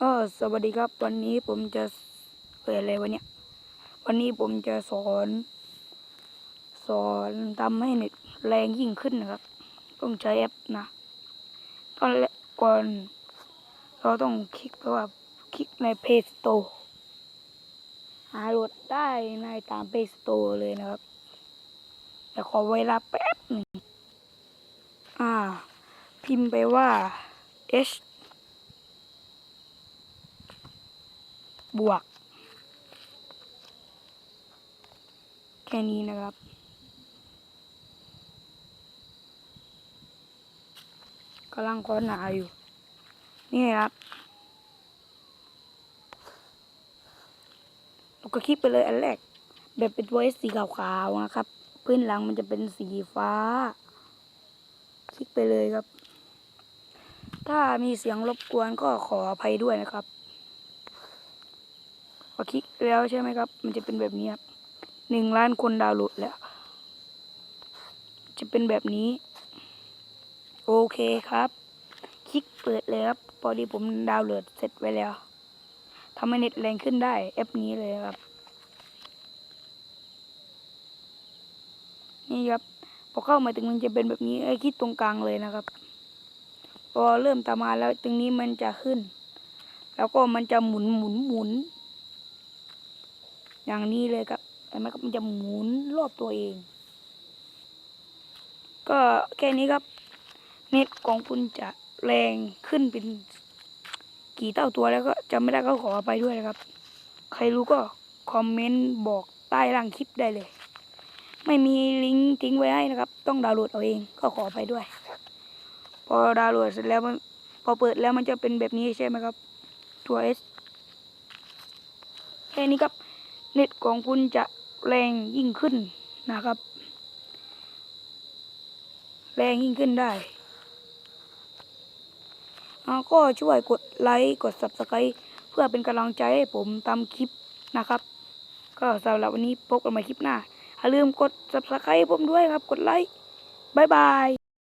เออสวัสดีครับวันนี้ผมจะเปิดอะไรวันเนี้ยวันนี้ผมจะสอน สอนทำให้เน็ตแรงยิ่งขึ้นนะครับ ต้องใช้แอปนะตอนแรกก่อน เราต้องคลิกไปว่าคลิกใน Play Store หาโหลดได้ในตาม Play Store เลยนะครับ แต่ขอเวลาแป๊บหนึ่งอ่า พิมพ์ไปว่า h บวก แค่นี้นะครับ กำลังค้นหาอยู่ นี่ครับเราก็คลิกไปเลยอันแรก แบบเป็นตัวสีขาวๆนะครับ พื้นหลังมันจะเป็นสีฟ้า คลิกไปเลยครับ ถ้ามีเสียงรบกวนก็ขออภัยด้วยนะครับ พอคลิกแล้วใช่ไหมครับ มันจะเป็นแบบนี้ครับหนึ่งล้านคนดาวน์โหลดแล้ว จะเป็นแบบนี้ โอเคครับ คลิกเปิดเลยครับพอดีผมดาวน์โหลดเสร็จไว้แล้วทำให้เน็ตแรงขึ้นได้แอปนี้เลยครับ นี่ครับพอเข้ามาถึงมันจะเป็นแบบนี้ไอ้คลิกตรงกลางเลยนะครับ พอเริ่มตามาแล้วตรงนี้มันจะขึ้น แล้วก็มันจะหมุนหมุนหมุน อย่างนี้เลยครับเห็นไหมครับมันจะหมุนรอบตัวเอง ก็แค่นี้ครับ เน็ตของคุณจะแรงขึ้นเป็นกี่เท่าตัวแล้วก็จำไม่ได้ก็ขอไปด้วยนะครับ ใครรู้ก็คอมเมนต์บอกใต้ล่างคลิปได้เลย ไม่มีลิงก์ทิ้งไว้ให้นะครับ ต้องดาวน์โหลดเอาเองก็ขอไปด้วย พอดาวน์โหลดเสร็จแล้วมันพอเปิดแล้วมันจะเป็นแบบนี้ใช่ไหมครับ ตัว S แค่นี้ครับ เน็ตของคุณจะแรงยิ่งขึ้นนะครับ แรงยิ่งขึ้นได้ก็ช่วยกดไลค์กด subscribe เพื่อเป็นกำลังใจให้ผมทำคลิปนะครับ ก็สำหรับวันนี้พบกันใหม่คลิปหน้าอย่าลืมกด subscribe ผมด้วยครับ กดไลค์บ๊ายบาย